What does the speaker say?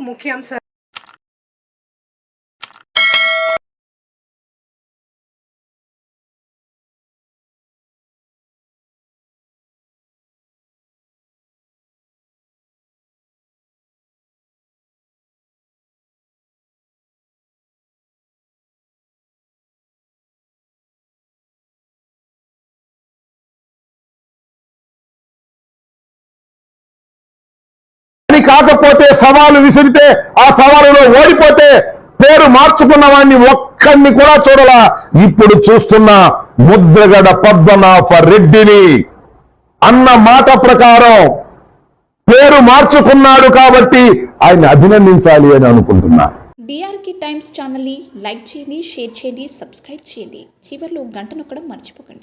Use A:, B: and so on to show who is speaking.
A: ముఖ్యాంశాలు కాకపోతే సవాలు విసిరితే ఆ సవాలులో ఓడిపోతే పేరు మార్చుకున్న వాడిని ఒక్కడిని కూడా చూడలా. ఇప్పుడు చూస్తున్న ముద్రగడ పద్మనాభ రెడ్డిని అన్న మాట ప్రకారం పేరు మార్చుకున్నాడు కాబట్టి ఆయన అభినందించాలి అని అనుకుంటున్నా.
B: డిఆర్కి టైమ్స్ ఛానల్ని లైక్ చేయండి షేర్ చేయండి సబ్స్క్రైబ్ చేయండి. చివరిలో గంట నొక్కడం మర్చిపోకండి.